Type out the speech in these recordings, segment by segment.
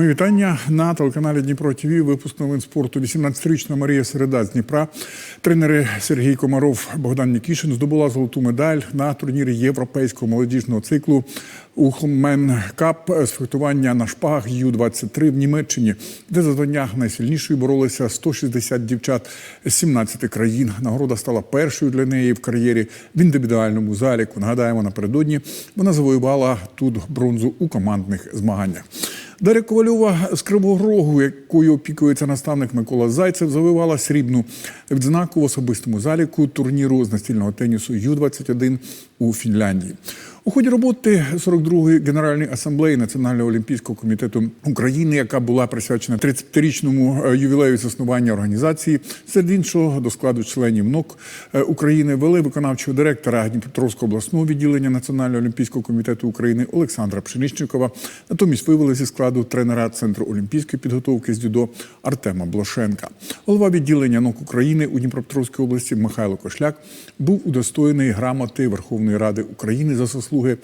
Мої вітання на телеканалі Дніпро ТВ. Випуск новин спорту. 18-річна Марія Середа з Дніпра. Тренери Сергій Комаров, Богдан Нікішин здобула золоту медаль на турнірі європейського молодіжного циклу Ухмен Кап з фехтування на шпагах Ю-23 в Німеччині, де за звання найсильнішою боролися 160 дівчат з 17 країн. Нагорода стала першою для неї в кар'єрі в індивідуальному заліку. Нагадаємо, напередодні вона завоювала тут бронзу у командних змаганнях. Дар'я Ковальова з Кривого Рогу, якою опікується наставник Микола Зайцев, завивала срібну відзнаку в особистому заліку турніру з настільного тенісу Ю-21 у Фінляндії. У ході роботи 42-ї Генеральної асамблеї Національного олімпійського комітету України, яка була присвячена 30-річному ювілею заснування організації, серед іншого до складу членів НОК е, України вели виконавчого директора Дніпропетровського обласного відділення Національного олімпійського комітету України Олександра Пшеничникова. Натомість вивели зі складу тренера Центру олімпійської підготовки з дзюдо Артема Блошенка. Голова відділення НОК України у Дніпропетровській області Михайло Кошляк був удостоєний грамоти Верховної Ради України за заслуги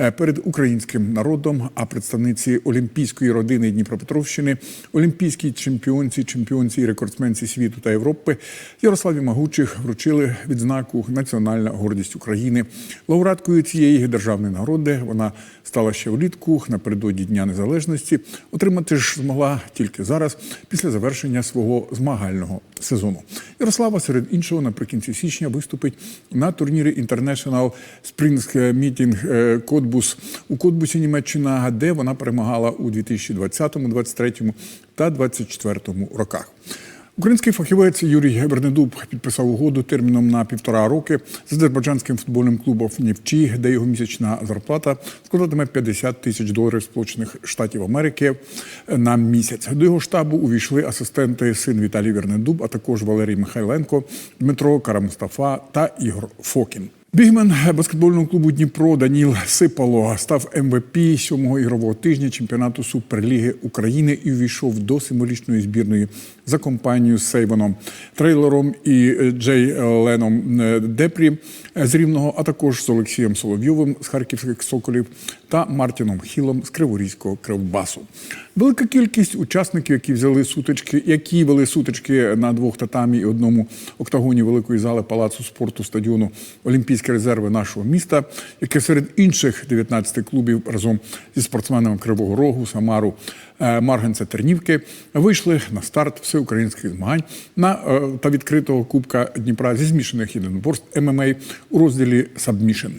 е, перед українським народом. А представниці олімпійської родини Дніпропетровщини, олімпійській чемпіонці, чемпіонці і рекордсменці світу та Європи Ярославі Магучих вручили відзнаку Національна гордість України. Лауреаткою цієї державної нагороди вона стала ще влітку напередодні Дня Незалежності. Отримати ж змогла тільки зараз, після завершення свого змагального сезону. Ярослава серед іншого наприкінці січня виступить на турнірі International Spring Meeting е, Котбус у Котбусі Німеччина, де вона перемагала у 2020, 2023 та 2024 роках. Український фахівець Юрій Гебернедуб підписав угоду терміном на півтора роки з азербайджанським футбольним клубом Нівчі, де його місячна зарплата складатиме 50 тисяч доларів Сполучених Штатів Америки на місяць. До його штабу увійшли асистенти син Віталій Вернедуб, а також Валерій Михайленко, Дмитро Карамустафа та Ігор Фокін. Бігмен баскетбольного клубу Дніпро Даніл Сипало став МВП сьомого ігрового тижня чемпіонату Суперліги України і увійшов до символічної збірної за компанією з Сейвоном Трейлером і Джей Леном Депрі з Рівного, а також з Олексієм Соловйовим з Харківських Соколів та Мартіном Хілом з Криворізького Кривбасу. Велика кількість учасників, які взяли сутички, які вели сутички на двох татамі і одному октагоні великої зали палацу спорту стадіону Олімпійські резерви нашого міста, яке серед інших 19 клубів разом зі спортсменами Кривого Рогу, Самару, е, Марганця Тернівки вийшли на старт всеукраїнських змагань на е, та відкритого кубка Дніпра зі змішаних єдиноборств ММА у розділі Сабмішен.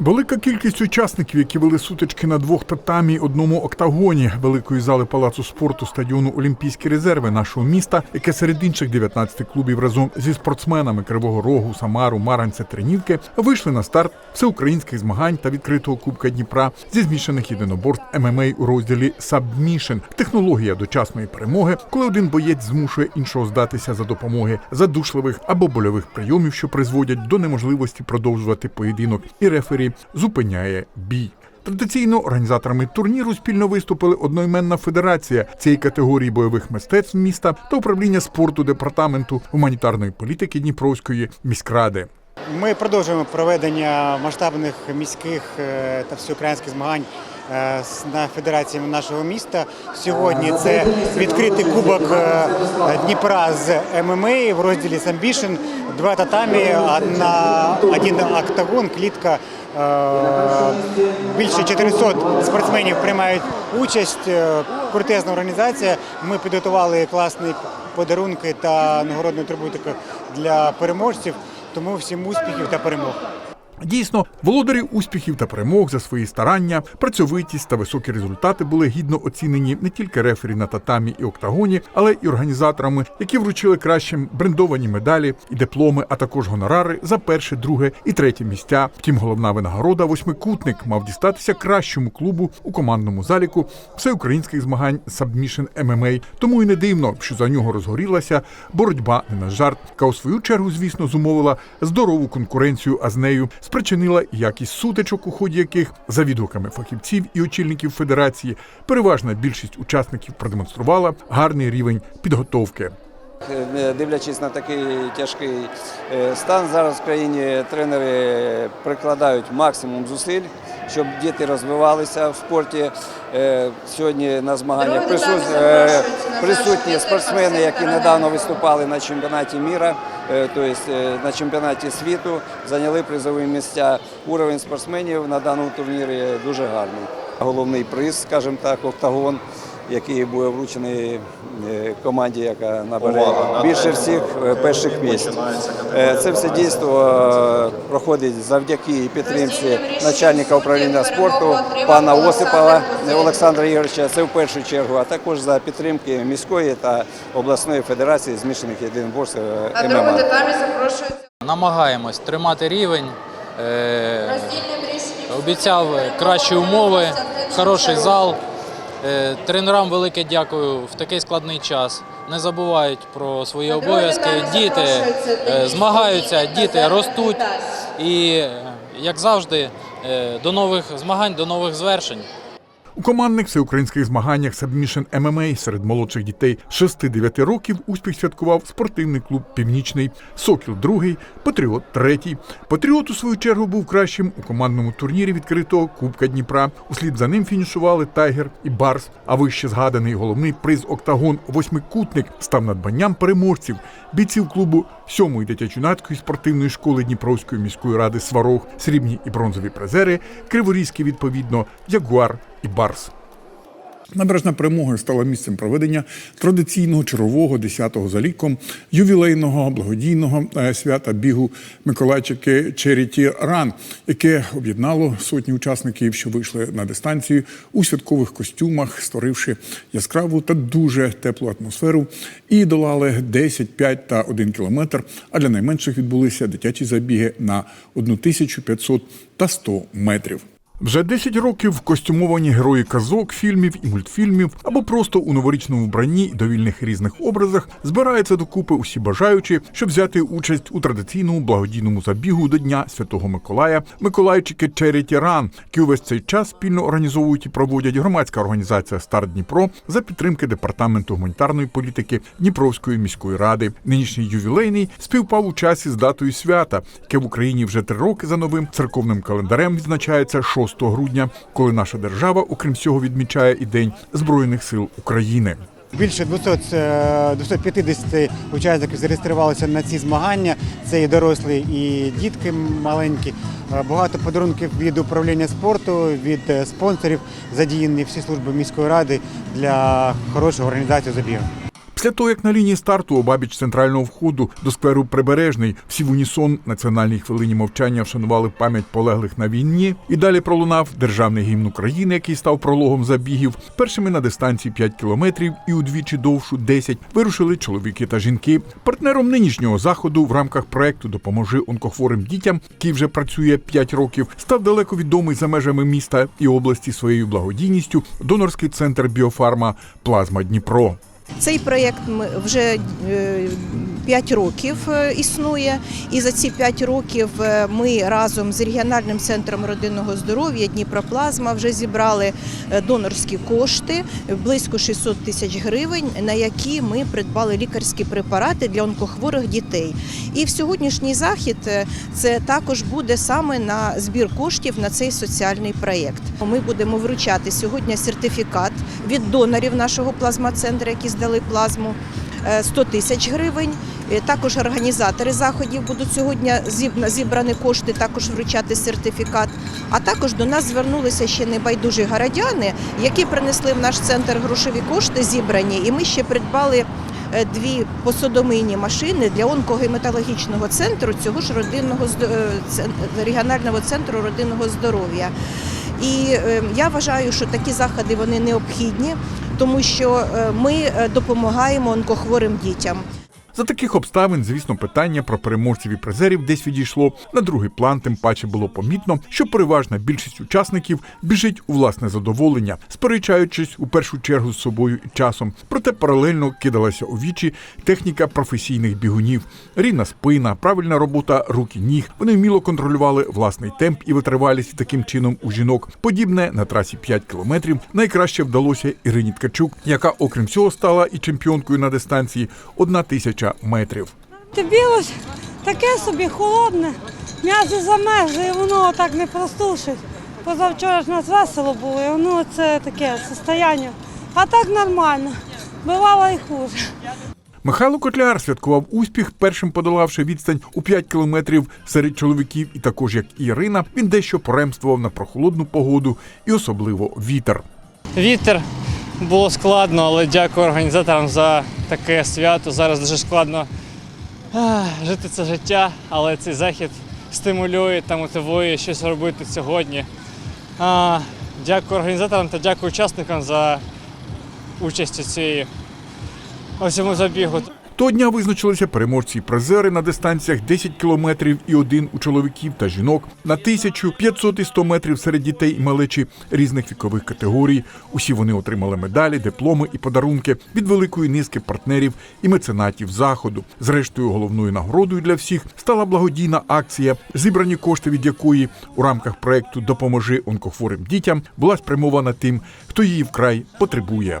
Велика кількість учасників, які вели сутички на двох татамі, одному октагоні великої зали палацу спорту стадіону Олімпійські резерви нашого міста, яке серед інших 19 клубів разом зі спортсменами Кривого Рогу, Самару, Маранця, Тренівки вийшли на старт всеукраїнських змагань та відкритого кубка Дніпра зі змішаних єдиноборств ММА у розділі Сабмішен. Технологія дочасної перемоги, коли один боєць змушує іншого здатися за допомоги задушливих або больових прийомів, що призводять до неможливості продовжувати поєдинок, і рефері зупиняє бій. Традиційно організаторами турніру спільно виступили одноіменна федерація цієї категорії бойових мистецтв міста та управління спорту департаменту гуманітарної політики Дніпровської міськради. Ми продовжуємо проведення масштабних міських е, та всеукраїнських змагань на федераціями нашого міста. Сьогодні це відкритий кубок е, Дніпра з ММА в розділі Самбішен, два татамі, одна, один октагон, клітка. Е, Більше 400 спортсменів приймають участь. Е, Крутезна організація. Ми підготували класні подарунки та нагородну атрибутику для переможців. Тому всім успіхів та перемог. Дійсно, володарі успіхів та перемог за свої старання, працьовитість та високі результати були гідно оцінені не тільки рефері на татамі і октагоні, але й організаторами, які вручили кращим брендовані медалі і дипломи, а також гонорари за перше, друге і третє місця. Втім, головна винагорода восьмикутник мав дістатися кращому клубу у командному заліку всеукраїнських змагань Submission MMA. Тому і не дивно, що за нього розгорілася боротьба не на жарт, яка у свою чергу, звісно, зумовила здорову конкуренцію, а з нею спричинила якість сутичок, у ході яких, за відгуками фахівців і очільників федерації, переважна більшість учасників продемонструвала гарний рівень підготовки. Е, Дивлячись на такий тяжкий е, стан зараз в країні, тренери прикладають максимум зусиль, щоб діти розвивалися в спорті. Е, Сьогодні на змаганнях присут- присутні спортсмени, які недавно виступали на чемпіонаті міра, е, тобто е, на чемпіонаті світу, зайняли призові місця. Уровень спортсменів на даному турнірі дуже гарний. Головний приз, скажімо так, октагон який буде вручений е, команді, яка набере більше всіх е, перших місць. Е, Це все дійство проходить завдяки підтримці начальника управління спорту пана Осипова Олександра Ігоровича. Це в першу чергу, а також за підтримки міської та обласної федерації змішаних єдиноборств ММА. Намагаємось тримати рівень. Обіцяв кращі умови, хороший зал. Е, Тренерам велике дякую в такий складний час. Не забувають про свої обов'язки. Діти е, змагаються, діти ростуть. І, е, як завжди, до нових змагань, до нових звершень. У командних всеукраїнських змаганнях Submission MMA серед молодших дітей 6-9 років успіх святкував спортивний клуб Північний, Сокіл другий, Патріот третій. Патріот у свою чергу був кращим у командному турнірі відкритого Кубка Дніпра. Услід за ним фінішували Тайгер і Барс. А вище згаданий головний приз Октагон Восьмикутник став надбанням переможців, бійців клубу сьомої дитячо-юнацької спортивної школи Дніпровської міської ради Сварог, срібні і бронзові призери, криворізькі відповідно, Ягуар і Барс. Набережна перемоги стала місцем проведення традиційного чергового 10-го за ліком ювілейного благодійного е, свята бігу Миколайчики Charity Run, яке об'єднало сотні учасників, що вийшли на дистанцію у святкових костюмах, створивши яскраву та дуже теплу атмосферу, і долали 10, 5 та 1 кілометр. А для найменших відбулися дитячі забіги на 1500 та 100 метрів. Вже 10 років костюмовані герої казок, фільмів і мультфільмів або просто у новорічному вбранні і довільних різних образах збираються докупи усі бажаючі, щоб взяти участь у традиційному благодійному забігу до Дня Святого Миколая Миколайчики Charity Run, який увесь цей час спільно організовують і проводять громадська організація Старт Дніпро за підтримки департаменту гуманітарної політики Дніпровської міської ради. Нинішній ювілейний співпав у часі з датою свята, яке в Україні вже три роки за новим церковним календарем відзначається 6 грудня, коли наша держава, окрім всього, відмічає і День Збройних сил України. Більше 200, е, 250 учасників зареєструвалися на ці змагання. Це і дорослі, і дітки маленькі. Е, Багато подарунків від управління спорту, від е, спонсорів задіяні всі служби міської ради для хорошої організації забігу. Після того, як на лінії старту обабіч центрального входу до скверу Прибережний всі в унісон національній хвилині мовчання вшанували пам'ять полеглих на війні, і далі пролунав державний гімн України, який став прологом забігів. Першими на дистанції 5 кілометрів і удвічі довшу 10 вирушили чоловіки та жінки. Партнером нинішнього заходу в рамках проекту Допоможи онкохворим дітям, який вже працює 5 років, став далеко відомий за межами міста і області своєю благодійністю донорський центр біофарма Плазма Дніпро. Цей проєкт ми- вже 5 років е, існує, і за ці 5 років е, ми разом з регіональним центром родинного здоров'я Дніпроплазма вже зібрали е, донорські кошти близько 600 тисяч гривень, на які ми придбали лікарські препарати для онкохворих дітей. І в сьогоднішній захід це також буде саме на збір коштів на цей соціальний проєкт. Ми будемо вручати сьогодні сертифікат від донорів нашого плазмацентру, які здали плазму. Е, 100 тисяч гривень. Е, Також організатори заходів будуть сьогодні зіб- зібрані кошти, також вручати сертифікат. А також до нас звернулися ще небайдужі городяни, які принесли в наш центр грошові кошти зібрані, і ми ще придбали. е, Дві посудомийні машини для онкогематологічного центру цього ж родинного е, регіонального центру родинного здоров'я. І е, я вважаю, що такі заходи вони необхідні, тому що е, ми е, допомагаємо онкохворим дітям. За таких обставин, звісно, питання про переможців і призерів десь відійшло на другий план. Тим паче було помітно, що переважна більшість учасників біжить у власне задоволення, сперечаючись у першу чергу з собою і часом. Проте паралельно кидалася у вічі техніка професійних бігунів, рівна спина, правильна робота рук і ніг. Вони вміло контролювали власний темп і витривалість таким чином у жінок. Подібне на трасі 5 кілометрів найкраще вдалося Ірині Ткачук, яка, окрім цього, стала і чемпіонкою на дистанції 1 тисяча метрів. Ти білось таке собі холодне, м'язи замерзли, і воно так не простушить. Позавчора ж нас весело було, і воно це таке состояння. А так нормально. Бувало і хуже. Михайло Котляр святкував успіх, першим подолавши відстань у 5 кілометрів серед чоловіків, і також як і Ірина, він дещо поремствував на прохолодну погоду і особливо вітер. Вітер було складно, але дякую організаторам за таке свято. Зараз дуже складно жити це життя, але цей захід стимулює та мотивує щось робити сьогодні. Дякую організаторам та дякую учасникам за участь у цій у цьому забігу. Того дня визначилися переможці і призери на дистанціях 10 кілометрів і один у чоловіків та жінок на 1500 і 100 метрів серед дітей і малечі різних вікових категорій. Усі вони отримали медалі, дипломи і подарунки від великої низки партнерів і меценатів заходу. Зрештою, головною нагородою для всіх стала благодійна акція, зібрані кошти від якої у рамках проекту Допоможи онкохворим дітям була спрямована тим, хто її вкрай потребує.